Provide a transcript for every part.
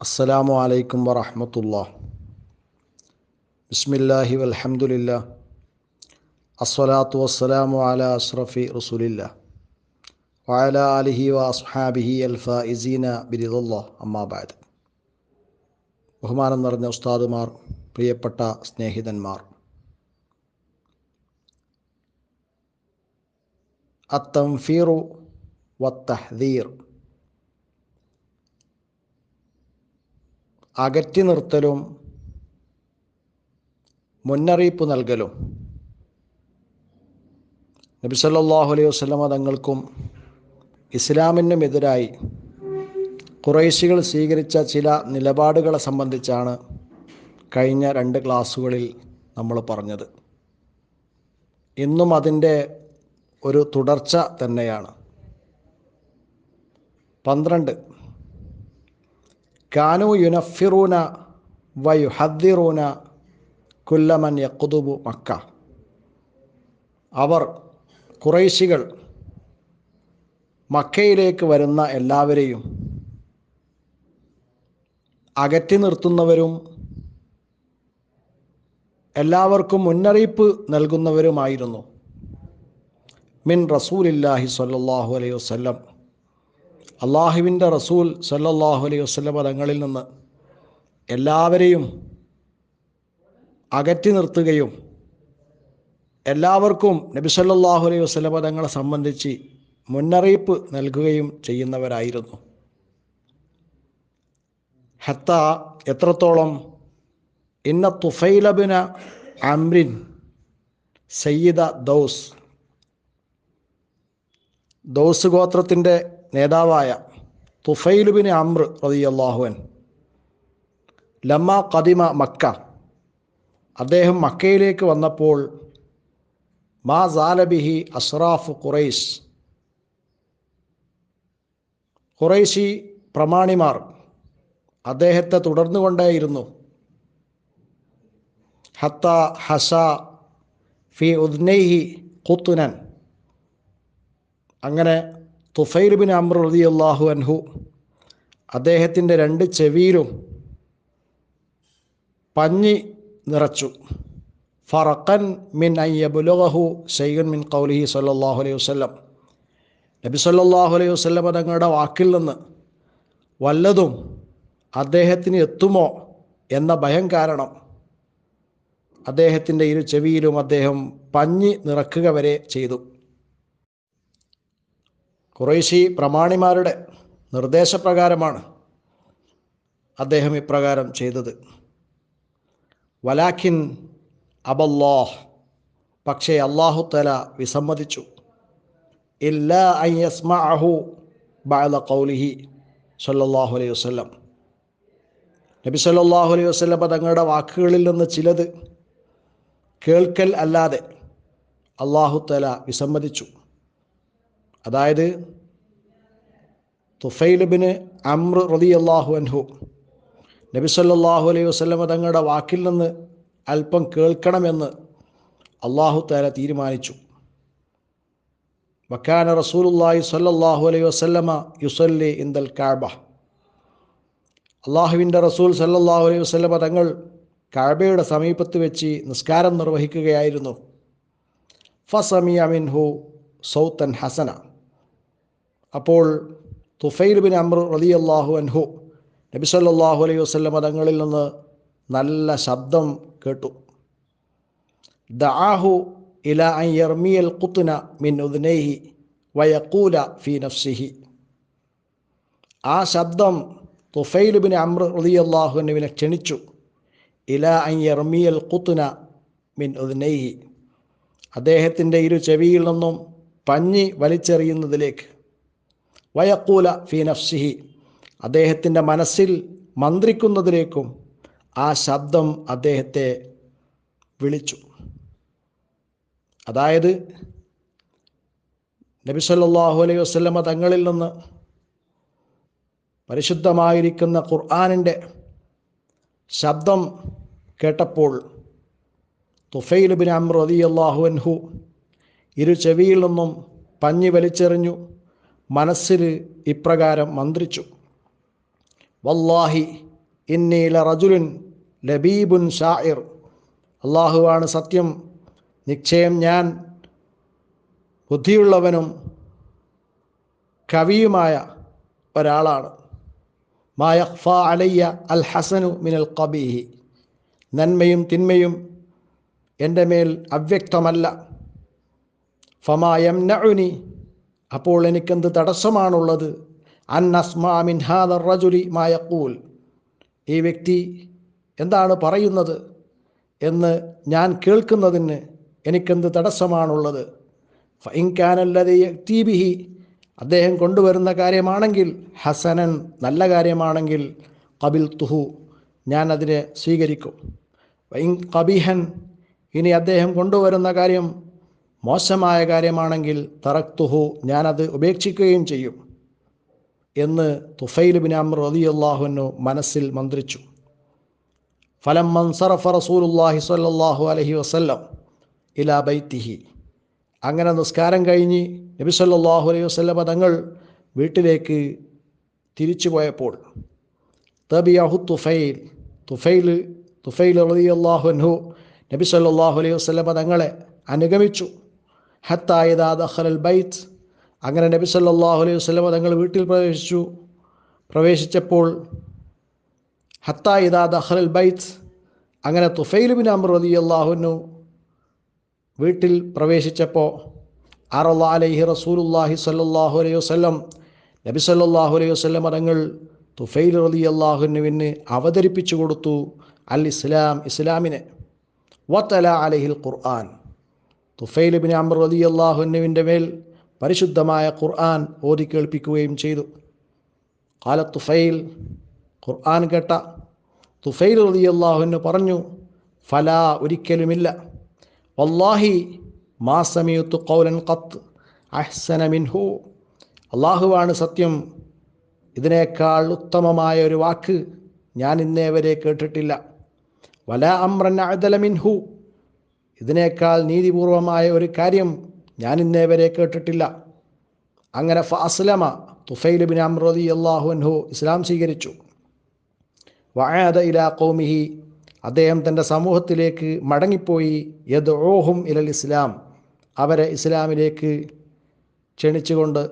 അസ്സലാമു അലൈക്കും വറഹമത്തുള്ള ബിസ്മില്ലാഹി വൽഹംദുലില്ലാ അസ്സലാത്തു വസ്സലാമു അല അഷ്റഫി റസൂലില്ല വഅല അലിഹി വ അസ്ഹാബിഹി അൽ ഫായിസീന ബിരിദുള്ള അമ്മാബാദ് ബഹുമാനം നിറഞ്ഞ ഉസ്താദുമാർ പ്രിയപ്പെട്ട സ്നേഹിതന്മാർ അത്തംഫീറു വത്തഹ്ദീർ അകറ്റി നിർത്തലും മുന്നറിയിപ്പ് നൽകലും. നബി സല്ലല്ലാഹു അലൈഹി വസല്ലമ തങ്ങൾക്കും ഇസ്ലാമിനുമെതിരായി കുറേശികൾ സ്വീകരിച്ച ചില നിലപാടുകളെ സംബന്ധിച്ചാണ് കഴിഞ്ഞ രണ്ട് ക്ലാസ്സുകളിൽ നമ്മൾ പറഞ്ഞത്. ഇന്നും അതിന്റെ ഒരു തുടർച്ച തന്നെയാണ്. പന്ത്രണ്ട് കാനു യുനഫിറൂന വയുഹദ്ദിറൂന കുല്ലമൻ യക്കുതുബു മക്ക. അവർ കുറേശികൾ മക്കയിലേക്ക് വരുന്ന എല്ലാവരെയും അകറ്റി നിർത്തുന്നവരും എല്ലാവർക്കും മുന്നറിയിപ്പ് നൽകുന്നവരുമായിരുന്നു. മിൻ റസൂലില്ലാഹി സ്വല്ലല്ലാഹു അലൈഹി വസല്ലം. അള്ളാഹുവിന്റെ റസൂൽ സല്ലാഹു അലൈഹി വസ്ലം തങ്ങളിൽ നിന്ന് എല്ലാവരെയും അകറ്റി നിർത്തുകയും എല്ലാവർക്കും നബി സല്ലാഹു അലൈഹി വസ്ലം തങ്ങളെ സംബന്ധിച്ച് മുന്നറിയിപ്പ് നൽകുകയും ചെയ്യുന്നവരായിരുന്നു. ഹത്ത എത്രത്തോളം ഇന്ന തുഫൈലബിന അമ്രിൻ സയ്യിദ ദൗസ് ദൗസ് ഗോത്രത്തിന്റെ നേതാവായ തുഫൈലുബിന് അമ്ര റതിയല്ലാഹുവൻ ലമ്മ കദിമ മക്ക. അദ്ദേഹം മക്കയിലേക്ക് വന്നപ്പോൾ മാ സാലബിഹി അസ്രാഫ് ഖുറൈസ്. ഖുറൈശി പ്രമാണിമാർ അദ്ദേഹത്തെ തുടർന്നു തുടർന്നുകൊണ്ടേയിരുന്നു ഹത്ത ഹസ ഫി ഉദ്നൈഹി കുത്തുനൻ അങ്ങനെ തുഫൈൽ ബിൻ അമ്ര റതി അള്ളാഹു അൻഹു അദ്ദേഹത്തിന്റെ രണ്ട് ചെവിയിലും പഞ്ഞി നിറച്ചു. ഫറക്കൻ മിൻ അയ്യബുലഹു ഷെയ്ഖൻ മിൻ കൗലിഹി സല്ലാഹു അലൈഹി വസ്ലം നബി സല്ലാഹു അലൈഹി വസ്ലം തങ്ങളുടെ വാക്കിൽ നിന്ന് വല്ലതും അദ്ദേഹത്തിന് എത്തുമോ എന്ന ഭയം കാരണം അദ്ദേഹത്തിന്റെ ഇരു ചെവിയിലും അദ്ദേഹം പഞ്ഞി നിറക്കുക വരെ ചെയ്തു. കുറേശി പ്രമാണിമാരുടെ നിർദ്ദേശപ്രകാരമാണ് അദ്ദേഹം ഇപ്രകാരം ചെയ്തത്. വലാഖിൻ അബല്ലാഹ് പക്ഷേ അള്ളാഹു തല വിസമ്മതിച്ചു. ഇല്ല അയ്യസ്മഅഹു ബാല ഖൗലിഹി സല്ലാഹു അലൈഹി വസ്ലം നബി സല്ലാഹു അലൈഹി വസ്ലം തങ്ങളുടെ വാക്കുകളിൽ നിന്ന് ചിലത് കേൾക്കൽ അല്ലാതെ അള്ളാഹു തല വിസമ്മതിച്ചു. അതായത് തുഫൈലബിന് അമ്ര റതി അള്ളാഹു അൻഹു. നബി സല്ലാഹു അലൈഹി വസ്ലമ തങ്ങളുടെ വാക്കിൽ നിന്ന് അല്പം കേൾക്കണമെന്ന് അള്ളാഹു താല തീരുമാനിച്ചു. വക്കാന റസൂലുല്ലാഹി സല്ലാഹു അലൈഹി വസ്ലമ യുസല്ലി ഇന്ദൽ കാബ. അള്ളാഹുവിന്റെ റസൂൽ സല്ലാഹു അലൈഹി വസ്ലമ തങ്ങൾ കാബയുടെ സമീപത്ത് വെച്ച് നിസ്കാരം നിർവഹിക്കുകയായിരുന്നു. ഫസമിയ മിൻഹു സൗത്തൻ ഹസന. അപ്പോൾ തുഫൈൽ ബിൻ അമ്ര റലി അള്ളാഹു അൻഹു നബി സല്ലാഹു അലൈഹി വസ്ലം മതങ്ങളിൽ നിന്ന് നല്ല ശബ്ദം കേട്ടു. ദാഹു ഇല അയ്യർമിയൽ കുത്തുന മിൻ ഉദ്നേഹി വയക്കൂല ഫി നഫ്സിഹി. ആ ശബ്ദം തുഫൈൽ ബിൻ അമ്ര റലി അള്ളാഹുവിനെ ക്ഷണിച്ചു. ഇല അയ്യർമിയൽ കുത്തുന മിൻ ഉദ്നേഹി. അദ്ദേഹത്തിന്റെ ഇരു ചെവിയിൽ നിന്നും പഞ്ഞി വലിച്ചെറിയുന്നതിലേക്ക് വയക്കൂല ഫി നഫ്സിഹി. അദ്ദേഹത്തിന്റെ മനസ്സിൽ മന്ത്രിക്കുന്നതിലേക്കും ആ ശബ്ദം അദ്ദേഹത്തെ വിളിച്ചു. അതായത് നബി സല്ലാഹു അലൈഹി വസല്ലമ തങ്ങളിൽ നിന്ന് പരിശുദ്ധമായിരിക്കുന്ന ഖുർആാനിന്റെ ശബ്ദം കേട്ടപ്പോൾ തുഫൈൽ ബിൻ അമ്ര അലി അള്ളാഹു അൻഹു ഇരു ചെവിയിൽ നിന്നും പഞ്ഞി വലിച്ചെറിഞ്ഞു. മനസ്സിൽ ഇപ്രകാരം മന്ത്രിച്ചു. വല്ലാഹി ഇന്നീല റജുലുൻ ലബീബുൻ ഷായിർ അള്ളാഹുവാണ് സത്യം. നിശ്ചയം ഞാൻ ബുദ്ധിയുള്ളവനും കവിയുമായ ഒരാളാണ്. മായഫ അലയ്യ അൽ ഹസനു മിനൽ കബീഹി നന്മയും തിന്മയും എന്റെ മേൽ അവ്യക്തമല്ല. ഫമായം നഉനി അപ്പോൾ എനിക്കെന്ത് തടസ്സമാണുള്ളത്? അൻ അസ്മാ മിൻ ഹാദർ റജുലി മായക്കൂൽ ഈ വ്യക്തി എന്താണ് പറയുന്നത് എന്ന് ഞാൻ കേൾക്കുന്നതിന് എനിക്കെന്ത് തടസ്സമാണുള്ളത്? ഫൈൻകാനല്ലത് തീബിഹി അദ്ദേഹം കൊണ്ടുവരുന്ന കാര്യമാണെങ്കിൽ ഹസനൻ നല്ല കാര്യമാണെങ്കിൽ കബിൽ തുഹു ഞാൻ അതിനെ സ്വീകരിക്കും. വൈൻ കബിഹൻ ഇനി അദ്ദേഹം കൊണ്ടുവരുന്ന കാര്യം മോശമായ കാര്യമാണെങ്കിൽ തറക്തുഹു ഞാനത് ഉപേക്ഷിക്കുകയും ചെയ്യും എന്ന് തുഫൈൽ ബിൻ അമ്ര റളിയല്ലാഹുവിനു മനസ്സിൽ മന്ത്രിച്ചു. ഫലം മൻസറഫ റസൂലുല്ലാഹി സ്വല്ലല്ലാഹു അലഹി വസ്ല്ലം ഇലാ ബൈത്തിഹി. അങ്ങനെ നിസ്കാരം കഴിഞ്ഞ് നബി സല്ലാഹു അലൈഹി വസ്ല്ല തങ്ങൾ വീട്ടിലേക്ക് തിരിച്ചു പോയപ്പോൾ തബിയാഹു തുഫൈൽ തുഫൈൽ തുഫൈൽ റളിയല്ലാഹു അൻഹു നബി സല്ലാഹു അലൈഹി വസ്ല്ല തങ്ങളെ അനുഗമിച്ചു. ഹത്തായിദാ ദഹലൽ ബൈത്ത്. അങ്ങനെ നബി സല്ലല്ലാഹു അലൈഹി വസല്ലമ തങ്ങൾ വീട്ടിൽ പ്രവേശിച്ചു. പ്രവേശിച്ചപ്പോൾ ഹത്തായിദാ ദഹലൽ ബൈത്ത്. അങ്ങനെ തുഫൈൽ ബിൻ അമ്ർ റളിയല്ലാഹുവിനു വീട്ടിൽ പ്രവേശിച്ചപ്പോൾ ആറല്ലാ അലൈഹി റസൂലുല്ലാഹി സല്ലല്ലാഹു അലൈഹി വസല്ലം നബി സല്ലല്ലാഹു അലൈഹി വസല്ലം തങ്ങൾ തുഫൈൽ റളിയല്ലാഹുവിന് അവതരിപ്പിച്ചു കൊടുത്തു അൽ ഇസ്ലാം ഇസ്ലാമിനെ. വത്തല അലഹിൽ ഖുർആൻ. തുഫൈൽ ബിൻ റതി അള്ളാഹുനുവിന്റെ മേൽ പരിശുദ്ധമായ ഖുർആൻ ഓതി കേൾപ്പിക്കുകയും ചെയ്തു. കാല തുഫൈൽ ഖുർആൻ കേട്ട. തുഫൈൽ റളിയല്ലാഹുവിന് പറഞ്ഞു ഫലാ ഒരിക്കലുമില്ല. വല്ലാഹി മാസമിയുത്തു സമയത്തു കൗലൻ കത്ത് അഹ്സന മിൻഹു. അള്ളാഹുവാണ് സത്യം. ഇതിനേക്കാൾ ഉത്തമമായ ഒരു വാക്ക് ഞാൻ ഇന്നേ വരെ കേട്ടിട്ടില്ല. വല അമ്രൻ അദല മിൻഹു. ഇതിനേക്കാൾ നീതിപൂർവമായ ഒരു കാര്യം ഞാൻ ഇന്നേ വരെ കേട്ടിട്ടില്ല. അങ്ങനെ ഫാസ്ലമ തുഫൈൽ ബിൻ അമ്രതി അള്ളാഹു അൻഹു ഇസ്ലാം സ്വീകരിച്ചു. വഅദ ഇലാ കൗമിഹി അദ്ദേഹം തന്റെ സമൂഹത്തിലേക്ക് മടങ്ങിപ്പോയി. യദ് ഓഹും ഇലൽ ഇസ്ലാം അവരെ ഇസ്ലാമിലേക്ക് ക്ഷണിച്ചുകൊണ്ട്.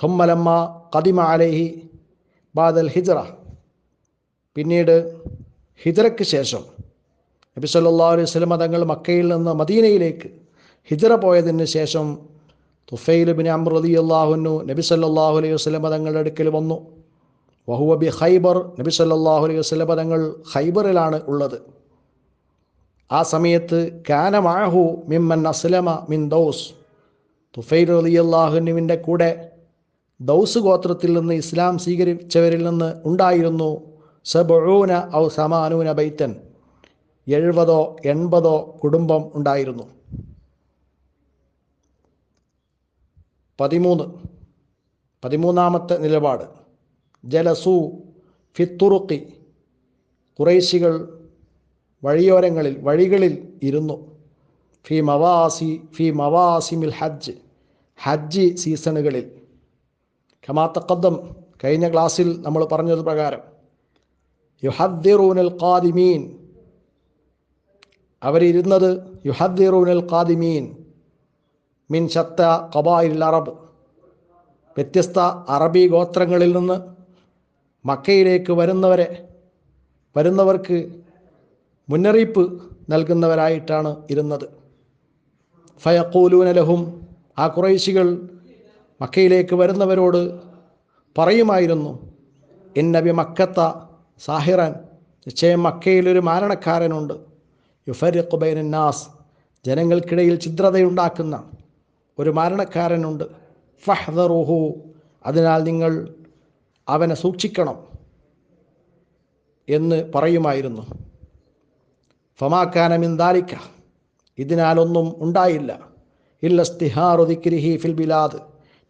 സൊമ്മലമ്മ കദിമ അലൈഹി ബാദൽ ഹിജറ പിന്നീട് ഹിജറയ്ക്ക് ശേഷം നബി സല്ലല്ലാഹു അലൈഹി സ്വലമ തങ്ങൾ മക്കയിൽ നിന്ന് മദീനയിലേക്ക് ഹിജ്റ പോയതിന് ശേഷം തുഫൈൽ ബിൻ റളിയല്ലാഹു അൻഹു നബി സല്ലല്ലാഹു അലൈഹി വസല്ലമ തങ്ങളുടെ അടുക്കൽ വന്നു. വഹുവ ബി ഖൈബർ നബി സല്ലല്ലാഹു അലൈഹി വസല്ലമ തങ്ങൾ ഹൈബറിലാണ് ഉള്ളത്. ആ സമയത്ത് കാന മാഹു മിമ്മൻ അസ്ലമ മിൻ ദൗസ്. തുഫൈൽ റളിയല്ലാഹുവിന്റെ കൂടെ ദൗസ് ഗോത്രത്തിൽ നിന്ന് ഇസ്ലാം സ്വീകരിച്ചവരിൽ നിന്ന് ഉണ്ടായിരുന്നു സബൂന ഔ സമാനൂന ബൈത്തൻ. എഴുപതോ എൺപതോ കുടുംബം ഉണ്ടായിരുന്നു. പതിമൂന്ന്. പതിമൂന്നാമത്തെ നിലപാട്. ജലസു ഫിത്തുറുക്കി കുറേശികൾ വഴിയോരങ്ങളിൽ വഴികളിൽ ഇരുന്നു. ഫി മവാസി ഫി മവാസിമിൽ ഹജ്ജ്. ഹജ്ജ് സീസണുകളിൽ. ഖമാത്തക്കദ്ദം കഴിഞ്ഞ ക്ലാസ്സിൽ നമ്മൾ പറഞ്ഞത് പ്രകാരം. യുഹദ്ദിറൂനൽ ഖാദിമീൻ. അവരിരുന്നത് യുഹദ്ദിറൂനൽ ഖാദിമീൻ മിൻ ശത്ത ഖബായിൽ അറബ്. വ്യത്യസ്ത അറബി ഗോത്രങ്ങളിൽ നിന്ന് മക്കയിലേക്ക് വരുന്നവരെ വരുന്നവർക്ക് മുന്നറിയിപ്പ് നൽകുന്നവരായിട്ടാണ് ഇരുന്നത്. ഫയക്കൂലൂനലഹും ആ കുറേശികൾ മക്കയിലേക്ക് വരുന്നവരോട് പറയുമായിരുന്നു എന്നബി മക്കത്ത സാഹിറൻ നിശ്ചയം മക്കയിലൊരു മാരണക്കാരനുണ്ട്. യുഫരിഖ് നാസ്. ജനങ്ങൾക്കിടയിൽ ഛിദ്രതയുണ്ടാക്കുന്ന ഒരു മരണക്കാരനുണ്ട്. ഫഹ്ദറുഹു. അതിനാൽ നിങ്ങൾ അവനെ സൂക്ഷിക്കണം എന്ന് പറയുമായിരുന്നു. ഫമാക്കാനമിൻ ദാലിക്ക ഇതിനാലൊന്നും ഉണ്ടായില്ല. ഇല്ലസ്തിഹാറു ദിക്രിഹി ഫിൽ ബിലാദ്.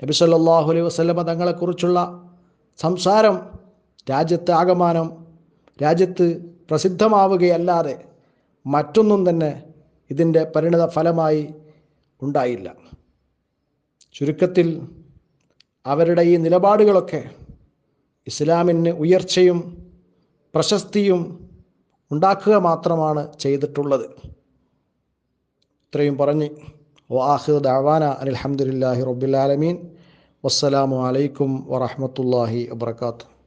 നബി സല്ലല്ലാഹു അലൈഹി വസല്ലമ തങ്ങളെക്കുറിച്ചുള്ള സംസാരം രാജ്യത്ത് ആകമാനം രാജ്യത്ത് പ്രസിദ്ധമാവുകയല്ലാതെ മറ്റൊന്നും തന്നെ ഇതിന്റെ പരിണിത ഫലമായി ഉണ്ടായില്ല. ചുരുക്കത്തിൽ അവരുടെ ഈ നിലപാടുകളൊക്കെ ഇസ്ലാമിന് ഉയർച്ചയും പ്രശസ്തിയും ഉണ്ടാക്കുക മാത്രമാണ് ചെയ്തിട്ടുള്ളത്. ഇത്രയും പറഞ്ഞ് വാഹിർ ദാവാന അലഹമുല്ലാഹി റബ്ബുലാലമീൻ വസ്സലാമു അലൈക്കും വറഹമത്തല്ലാഹി വബർക്കാത്തു